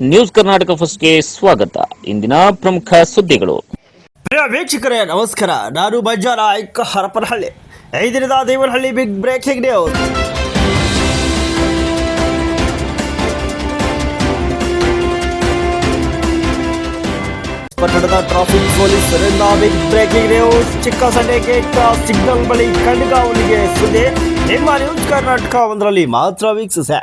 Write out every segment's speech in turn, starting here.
News Karnataka ಫಸ್ಟ್ಗೆ ಸ್ವಾಗತ. ಇಂದಿನ ಪ್ರಮುಖ ಸುದ್ದಿಗಳು. ಪ್ರಿಯ ವೀಕ್ಷಕರೇ, ನಮಸ್ಕಾರ. ನಾನು ಬಜ್ಜಾರ ಐಕ ಹರಪನಹಳ್ಳಿ. ಐದಿನದ ದಿನದ ದೇವನಹಳ್ಳಿ ಬಿಗ್ ಬ್ರೇಕಿಂಗ್ ನ್ಯೂಸ್ ಪಟ್ಟಣದ ಟ್ರಾಫಿಕ್ ಪೊಲೀಸರಿಂದ big breaking news Chikkasande gate signal ಬಳಿ ಕಣ್ಗಾವಲಿಗೆ ಸುದ್ದಿ. ನಿಮ್ಮ ನ್ಯೂಸ್ ಕರ್ನಾಟಕ ಒಂದರಲ್ಲಿ ಮಾತ್ರ ವೀಕ್ಷಿಸೆ.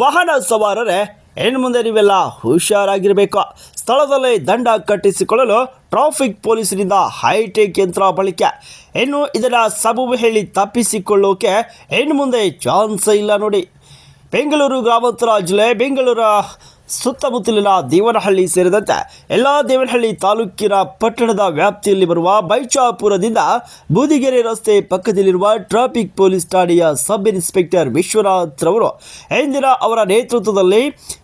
ವಾಹನ ಸವಾರರೇ ಇನ್ನು ಮುಂದೆ ನೀವೆಲ್ಲ ಹುಷಾರಾಗಿರಬೇಕು. ಸ್ಥಳದಲ್ಲೇ ದಂಡ ಕಟ್ಟಿಸಿಕೊಳ್ಳಲು ಟ್ರಾಫಿಕ್ ಪೊಲೀಸರಿಂದ ಹೈಟೆಕ್ ಯಂತ್ರ ಬಳಕೆ. ಇನ್ನು ಇದರ ಸಬು ಹೇಳಿ ತಪ್ಪಿಸಿಕೊಳ್ಳೋಕೆ ಇನ್ನು ಮುಂದೆ ಚಾನ್ಸ್ ಇಲ್ಲ ನೋಡಿ. ಬೆಂಗಳೂರು ಗ್ರಾಮಾಂತರ ಜಿಲ್ಲೆ, ಬೆಂಗಳೂರ ಸುತ್ತಮುತ್ತಲಿನ ದೇವನಹಳ್ಳಿ ಸೇರಿದಂತೆ ಎಲ್ಲ ದೇವನಹಳ್ಳಿ ತಾಲೂಕಿನ ಪಟ್ಟಣದ ವ್ಯಾಪ್ತಿಯಲ್ಲಿ ಬರುವ ಬೈಚಾಪುರದಿಂದ ಬೂದಿಗೆರೆ ರಸ್ತೆ ಪಕ್ಕದಲ್ಲಿರುವ ಟ್ರಾಫಿಕ್ ಪೊಲೀಸ್ ಠಾಣೆಯ ಸಬ್ ಇನ್ಸ್ಪೆಕ್ಟರ್ ವಿಶ್ವನಾಥ್ ರವರು ಇಂದಿನ ಅವರ ನೇತೃತ್ವದಲ್ಲಿ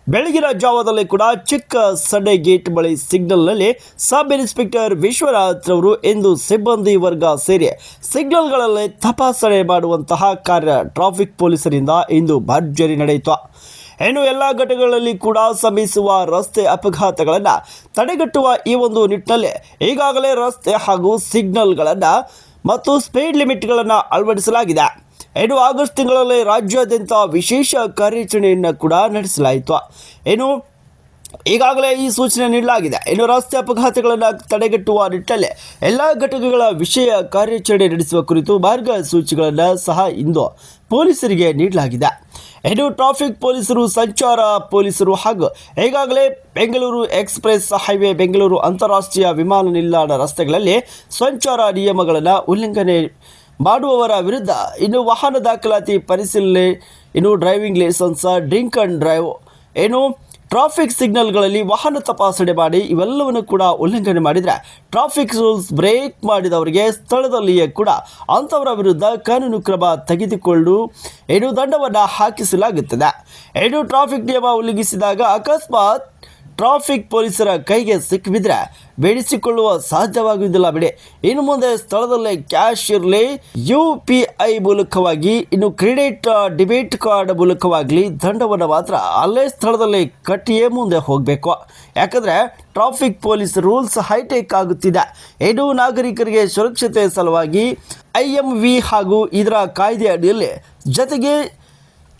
ಬೆಳಗಿನ ಜಾವದಲ್ಲಿ ಕೂಡ ಚಿಕ್ಕ ಸಡೆ ಗೇಟ್ ಬಳಿ ಸಿಗ್ನಲ್ನಲ್ಲಿ ಸಬ್ ಇನ್ಸ್ಪೆಕ್ಟರ್ ವಿಶ್ವನಾಥ್ ರವರು ಎಂದು ಸಿಬ್ಬಂದಿ ವರ್ಗ ಸೇರಿ ಸಿಗ್ನಲ್ಗಳಲ್ಲಿ ತಪಾಸಣೆ ಮಾಡುವಂತಹ ಕಾರ್ಯ ಟ್ರಾಫಿಕ್ ಪೊಲೀಸರಿಂದ ಇಂದು ಭರ್ಜರಿ ನಡೆಯಿತು. ಇನ್ನು ಎಲ್ಲ ಘಟಕಗಳಲ್ಲಿ ಕೂಡ ಸಂಭವಿಸುವ ರಸ್ತೆ ಅಪಘಾತಗಳನ್ನು ತಡೆಗಟ್ಟುವ ಈ ಒಂದು ನಿಟ್ಟಿನಲ್ಲಿ ಈಗಾಗಲೇ ರಸ್ತೆ ಹಾಗೂ ಸಿಗ್ನಲ್ಗಳನ್ನು ಮತ್ತು ಸ್ಪೀಡ್ ಲಿಮಿಟ್ಗಳನ್ನು ಅಳವಡಿಸಲಾಗಿದೆ. ಇನ್ನು ಆಗಸ್ಟ್ ತಿಂಗಳಲ್ಲಿ ರಾಜ್ಯಾದ್ಯಂತ ವಿಶೇಷ ಕಾರ್ಯಾಚರಣೆಯನ್ನು ಕೂಡ ನಡೆಸಲಾಯಿತು. ಏನು ಈಗಾಗಲೇ ಈ ಸೂಚನೆ ನೀಡಲಾಗಿದೆ. ಇನ್ನು ರಸ್ತೆ ಅಪಘಾತಗಳನ್ನು ತಡೆಗಟ್ಟುವ ನಿಟ್ಟಿನಲ್ಲಿ ಎಲ್ಲ ಘಟಕಗಳ ವಿಷಯ ಕಾರ್ಯಾಚರಣೆ ನಡೆಸುವ ಕುರಿತು ಮಾರ್ಗಸೂಚಿಗಳನ್ನು ಸಹ ಇಂದು ಪೊಲೀಸರಿಗೆ ನೀಡಲಾಗಿದೆ. ಇನ್ನು ಟ್ರಾಫಿಕ್ ಪೊಲೀಸರು, ಸಂಚಾರ ಪೊಲೀಸರು ಹಾಗೂ ಈಗಾಗಲೇ ಬೆಂಗಳೂರು ಎಕ್ಸ್ಪ್ರೆಸ್ ಹೈವೇ ಬೆಂಗಳೂರು ಅಂತಾರಾಷ್ಟ್ರೀಯ ವಿಮಾನ ನಿಲ್ದಾಣ ರಸ್ತೆಗಳಲ್ಲಿ ಸಂಚಾರ ನಿಯಮಗಳನ್ನು ಉಲ್ಲಂಘನೆ ಮಾಡುವವರ ವಿರುದ್ಧ ಇನ್ನು ವಾಹನ ದಾಖಲಾತಿ ಪರಿಶೀಲನೆ, ಇನ್ನು driving licence, drink and drive, ಏನು ಟ್ರಾಫಿಕ್ ಸಿಗ್ನಲ್ಗಳಲ್ಲಿ ವಾಹನ ತಪಾಸಣೆ ಮಾಡಿ ಇವೆಲ್ಲವನ್ನು ಕೂಡ ಉಲ್ಲಂಘನೆ ಮಾಡಿದರೆ ಟ್ರಾಫಿಕ್ ರೂಲ್ಸ್ ಬ್ರೇಕ್ ಮಾಡಿದವರಿಗೆ ಸ್ಥಳದಲ್ಲಿಯೇ ಕೂಡ ಅಂಥವರ ವಿರುದ್ಧ ಕಾನೂನು ಕ್ರಮ ತೆಗೆದುಕೊಂಡು ಏನು ದಂಡವನ್ನು ಹಾಕಿಸಲಾಗುತ್ತದೆ. ಏನು ಟ್ರಾಫಿಕ್ ನಿಯಮ ಉಲ್ಲಂಘಿಸಿದಾಗ ಅಕಸ್ಮಾತ್ ಟ್ರಾಫಿಕ್ ಪೊಲೀಸರ ಕೈಗೆ ಸಿಕ್ಕಿಬಿದ್ರೆ ಬೇಡಿಸಿಕೊಳ್ಳುವ ಸಾಧ್ಯವಾಗುವುದಿಲ್ಲ ಬಿಡಿ. ಇನ್ನು ಮುಂದೆ ಸ್ಥಳದಲ್ಲೇ ಕ್ಯಾಶ್ ಇರಲಿ. ಯು ಪಿ ಐ ಮೂಲಕವಾಗಿ, ಇನ್ನು ಕ್ರೆಡಿಟ್ ಡೆಬಿಟ್ ಕಾರ್ಡ್ ಮೂಲಕವಾಗಲಿ ದಂಡವನ್ನು ಮಾತ್ರ ಅಲ್ಲೇ ಸ್ಥಳದಲ್ಲಿ ಕಟ್ಟಿಯೇ ಮುಂದೆ ಹೋಗಬೇಕು. ಯಾಕಂದರೆ ಟ್ರಾಫಿಕ್ ಪೊಲೀಸ್ ರೂಲ್ಸ್ ಹೈಟೆಕ್ ಆಗುತ್ತಿದೆ. ಇದು ನಾಗರಿಕರಿಗೆ ಸುರಕ್ಷತೆ ಸಲುವಾಗಿ ಐ ಎಂ ವಿ ಹಾಗೂ ಇದರ ಕಾಯ್ದೆ ಅಡಿಯಲ್ಲಿ ಜೊತೆಗೆ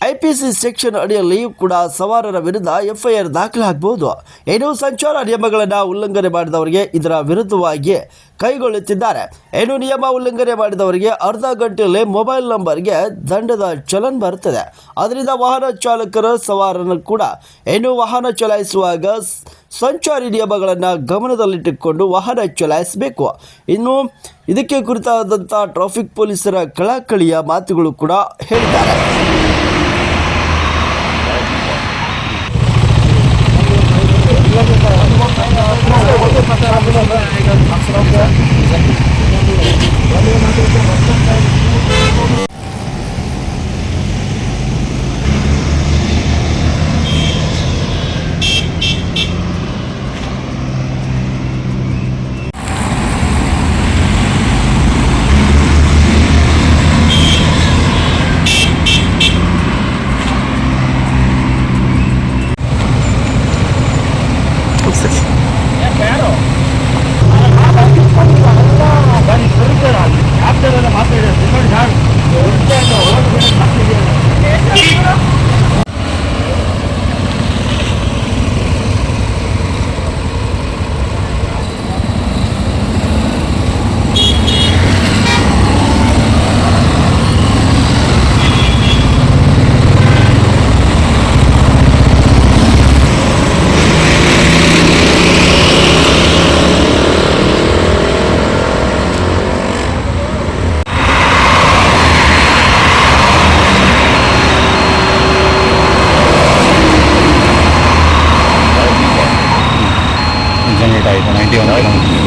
ಐ ಪಿ ಸಿ ಸೆಕ್ಷನ್ ಅಡಿಯಲ್ಲಿ ಕೂಡ ಸವಾರರ ವಿರುದ್ಧ ಎಫ್ಐಆರ್ ದಾಖಲಾಗಬಹುದು ಏನು ಸಂಚಾರ ನಿಯಮಗಳನ್ನು ಉಲ್ಲಂಘನೆ ಮಾಡಿದವರಿಗೆ ಇದರ ವಿರುದ್ಧವಾಗಿ ಕೈಗೊಳ್ಳುತ್ತಿದ್ದಾರೆ. ಏನು ನಿಯಮ ಉಲ್ಲಂಘನೆ ಮಾಡಿದವರಿಗೆ ಅರ್ಧ ಗಂಟೆಯಲ್ಲಿ ಮೊಬೈಲ್ ನಂಬರ್ಗೆ ದಂಡದ ಚಲನ್ ಬರುತ್ತದೆ. ಅದರಿಂದ ವಾಹನ ಚಾಲಕರ ಸವಾರನ ಕೂಡ ಏನು ವಾಹನ ಚಲಾಯಿಸುವಾಗ ಸಂಚಾರಿ ನಿಯಮಗಳನ್ನು ಗಮನದಲ್ಲಿಟ್ಟುಕೊಂಡು ವಾಹನ ಚಲಾಯಿಸಬೇಕು. ಇನ್ನು ಇದಕ್ಕೆ ಕುರಿತಾದಂಥ ಟ್ರಾಫಿಕ್ ಪೊಲೀಸರ ಕಳಕಳಿಯ ಮಾತುಗಳು ಕೂಡ ಹೇಳಿದ್ದಾರೆ.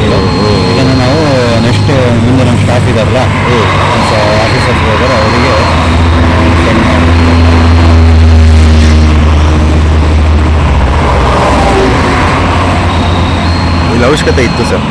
ಒನ್ ಇದನ್ನು ನಾವು ನೆಕ್ಸ್ಟ್ ಮುಂದೆ ನಮ್ಮ ಸ್ಟಾಫ್ ಇದಾರಲ್ಲ ಆಫೀಸರ್ಸ್ ಹೋದರೆ ಅವರಿಗೆ ಇಲ್ಲಿ ಅವಶ್ಯಕತೆ ಇತ್ತು ಸರ್.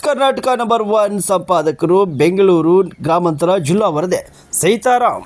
ಕರ್ನಾಟಕ ನಂಬರ್ ಒನ್ ಸಂಪಾದಕರು ಬೆಂಗಳೂರು ಗ್ರಾಮಾಂತರ ಜಿಲ್ಲಾ ವರದೆ ಸೀತಾರಾಮ್